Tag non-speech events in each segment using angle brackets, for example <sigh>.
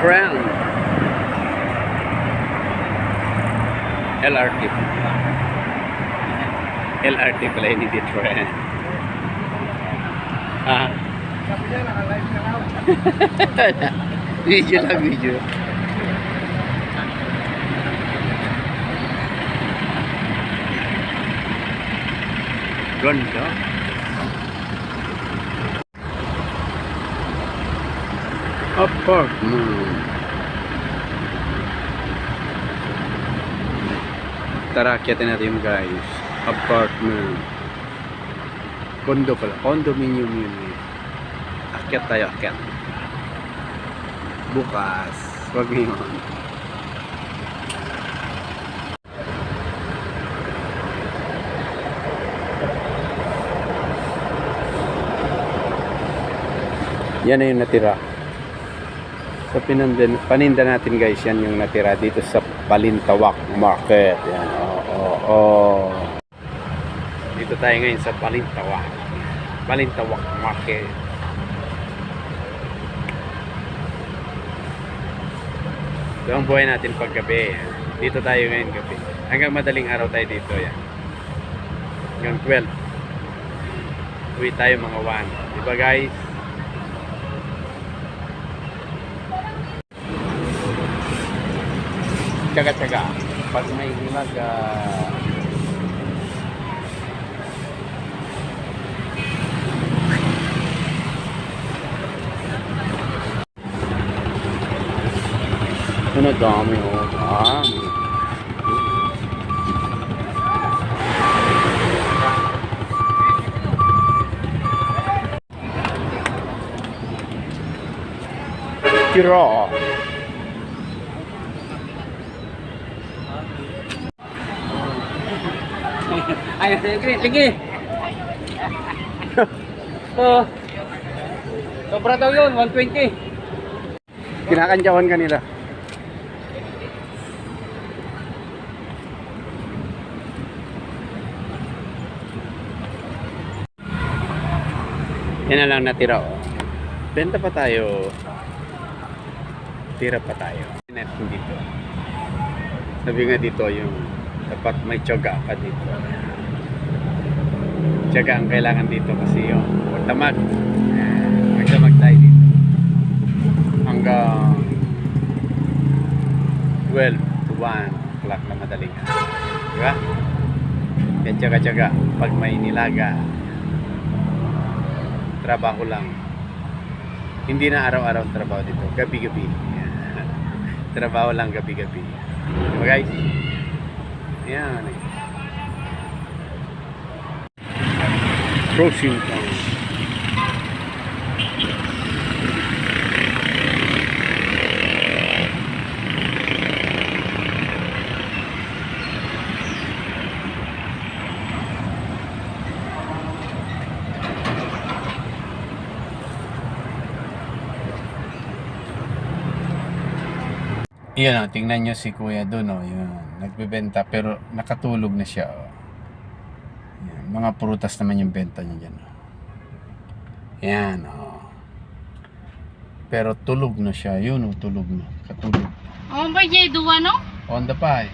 friend. LRT. LRT pala hindi dit friend. Ah, <laughs> video lang video. Ganda. Apartment. Tara, akyatin natin yung guys. Apartment. Condo pala. Condominium yun. eh. Akyat tayo, akyat. Bukas. Huwag ngayon. Yan na yung natira. Sa pinandan, paninda natin guys, yan yung natira dito sa Balintawak Market. Yan, oo, oo, oo. Dito tayo ngayon sa Balintawak. Balintawak Market. Ito ang buhay natin paggabi. Dito tayo ngayon gabi. Hanggang madaling araw tayo dito. Yan. Hanggang 12. Uwi tayo mga 1. Diba guys? Tsaga-tsaga. Pag may hilag, ah, Ano dami oh. Dami. Tira. Ay, sige, sige. <laughs> oh. Sobra daw yun, 120. Kinakantyawan ka nila. Yan na lang natira oh. Benta pa tayo. Tira pa tayo. Dito. Sabi nga dito yung dapat may tiyaga ka dito. Tiyaga ang kailangan dito kasi yung magdamag. Eh, magdamag tayo dito. Hanggang 12 to 1 o'clock na madaling araw. Di ba? Yan tiyaga-tiyaga. Pag may nilaga, trabaho lang. Hindi na araw-araw trabaho dito. Gabi-gabi. <laughs> trabaho lang gabi-gabi. Diba guys? Yan. eh. Crossing town. Iyan o, tingnan nyo si kuya doon o, yun, nagbebenta pero nakatulog na siya o. Mga prutas naman yung benta niya dyan. Yan o. Pero tulog na siya, yun o, tulog na, katulog. Oh, ba jay duwa no? On the pie.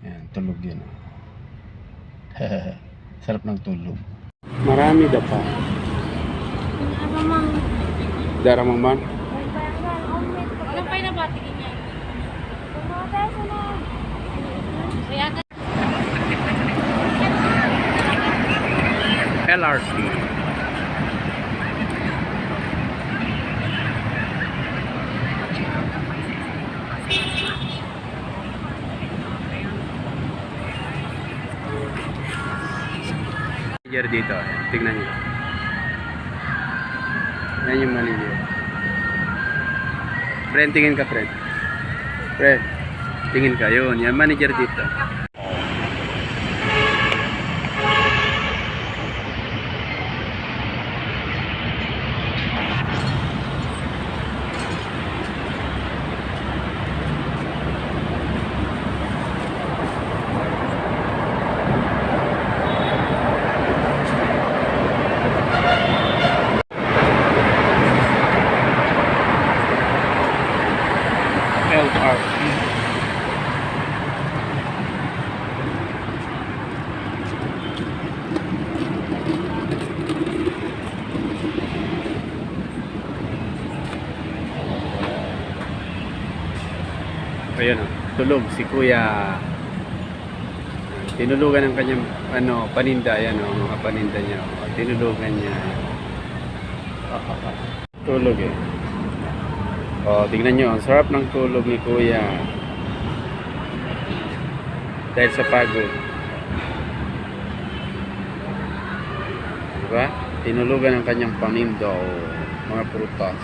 Yan, tulog yun o. <laughs> Sarap ng tulog. Marami da pa. Ano mang Daramang man. ano pa na ba tingin niya? Kaya ka LRT. Manager dito. Tingnan niyo. Yan yung manager. Friend, tingin ka, friend. Friend, tingin ka. Yun, yan manager dito. RP. Ayan o, tulog si Kuya. Tinulugan ng kanyang ano, paninda, ayan o, mga paninda niya. O, tinulugan niya. Tulog eh. O, tingnan nyo, ang sarap ng tulog ni Kuya. Dahil sa pagod. Diba? Tinulugan ng kanyang paninda o mga prutas.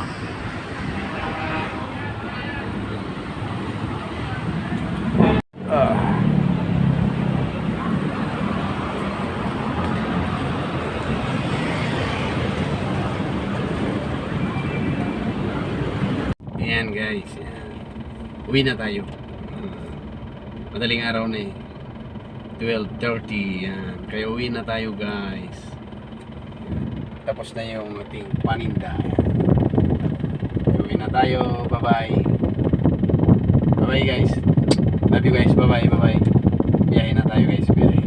Ayan guys. Ayan. Uwi na tayo. Ah, Madaling araw na eh. 12.30. Yan. Kaya uwi na tayo guys. Tapos na yung ating paninda. Ayan. Uwi na tayo. Bye-bye. Bye-bye guys. Love you guys. Bye-bye. Bye-bye. Biyahe na tayo guys. Biyahe.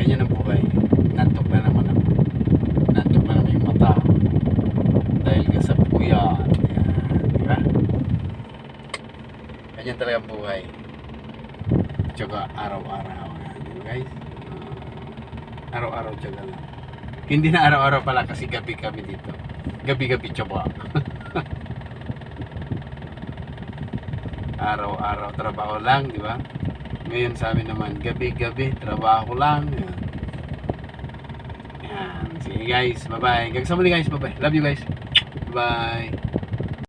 Ganyan ang buhay. Nantok na naman ako. Nantok na naman yung mata. Dahil nga sa puyat. Ayan. Di ba? Ganyan talaga ang buhay. Tsaka araw-araw. Guys? Araw-araw tsaka lang. Hindi na araw-araw pala kasi gabi kami dito. Gabi-gabi tsaka. <laughs> araw-araw trabaho lang, di ba? Ngayon sa amin naman, gabi-gabi, trabaho lang. Yan. Sige guys, bye-bye. Gagsama guys, bye-bye. Love you guys. Bye.